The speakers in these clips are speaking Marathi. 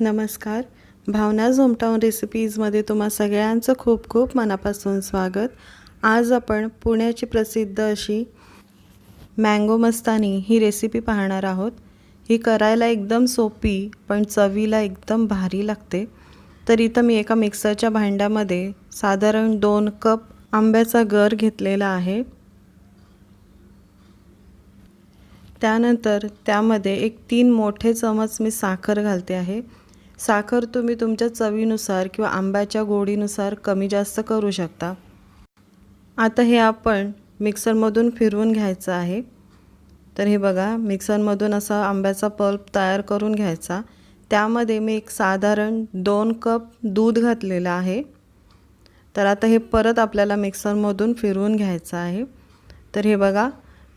नमस्कार. भावना झोमटाऊन रेसिपीजमध्ये तुम्हा सगळ्यांचं खूप खूप मनापासून स्वागत. आज आपण पुण्याची प्रसिद्ध अशी मँगो मस्तानी ही रेसिपी पाहणार आहोत. ही करायला एकदम सोपी पण चवीला एकदम भारी लागते. तर इथं मी एका मिक्सरच्या भांड्यामध्ये साधारण दोन कप आंब्याचा गर घेतलेला आहे. त्यानंतर त्यामध्ये एक तीन मोठे चमच मी साखर घालते आहे. साखर तुम्ही तुमच्या चवीनुसार किंवा आंब्याच्या गोडीनुसार कमी जास्त करू शकता. आता हे आपण मिक्सरमधून फिरवून घ्यायचं आहे. तर हे बघा मिक्सरमधून असा आंब्याचा पल्प तयार करून घ्यायचा. त्यामध्ये मी एक साधारण दोन कप दूध घातलेलं आहे. तर आता हे परत आपल्याला मिक्सरमधून फिरवून घ्यायचं आहे. तर हे बघा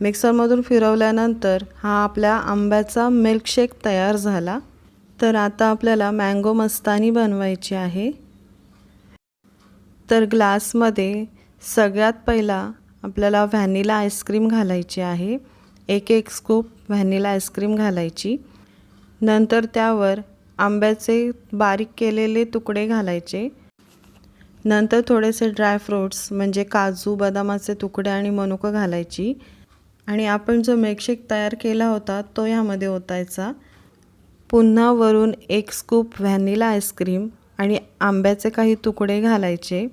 मिक्सरमधून फिरवल्यानंतर हा आपल्या आंब्याचा मिल्कशेक तयार झाला. तर आता आपल्याला मँगो मस्तानी बनवायची आहे. तर ग्लासमध्ये सगळ्यात पहिला आपल्याला व्हॅनिला आईस्क्रीम घालायची आहे. एक एक स्कूप व्हॅनिला आईस्क्रीम घालायची. नंतर त्यावर आंब्याचे बारीक केलेले तुकडे घालायचे. नंतर थोडेसे ड्रायफ्रूट्स म्हणजे काजू बदामाचे तुकडे आणि मनुकं घालायची. आणि आपण जो मिल्कशेक तयार केला होता तो यामध्ये ओतायचा. पुन्हा वरून एक स्कूप व्हॅनिला आईस्क्रीम आणि आंब्याचे काही तुकडे घालायचे.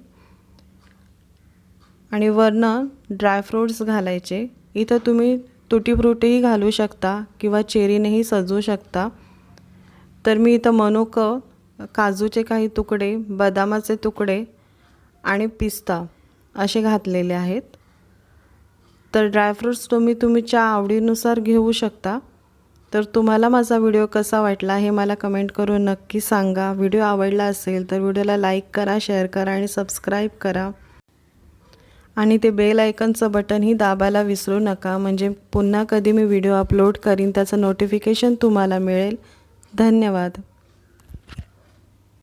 आणि वरनं ड्रायफ्रूट्स घालायचे. इथं तुम्ही तुटीफ्रुटीही घालू शकता किंवा चेरीनेही सजवू शकता. तर मी इथं मनुकं काजूचे काही तुकडे बदामाचे तुकडे आणि पिस्ता असे घातलेले आहेत. तर ड्रायफ्रूट्स तुम्ही तुमच्या आवडीनुसार घेऊ शकता. तर तुम्हाला माझा व्हिडिओ कसा वाटला हे मला कमेंट करून नक्की सांगा. व्हिडिओ आवडला असेल तर व्हिडिओला लाईक करा शेअर करा आणि सबस्क्राईब करा. आणि ते बेल आयकनचं बटनही दाबायला विसरू नका. म्हणजे पुन्हा कधी मी व्हिडिओ अपलोड करीन त्याचं नोटिफिकेशन तुम्हाला मिळेल. धन्यवाद.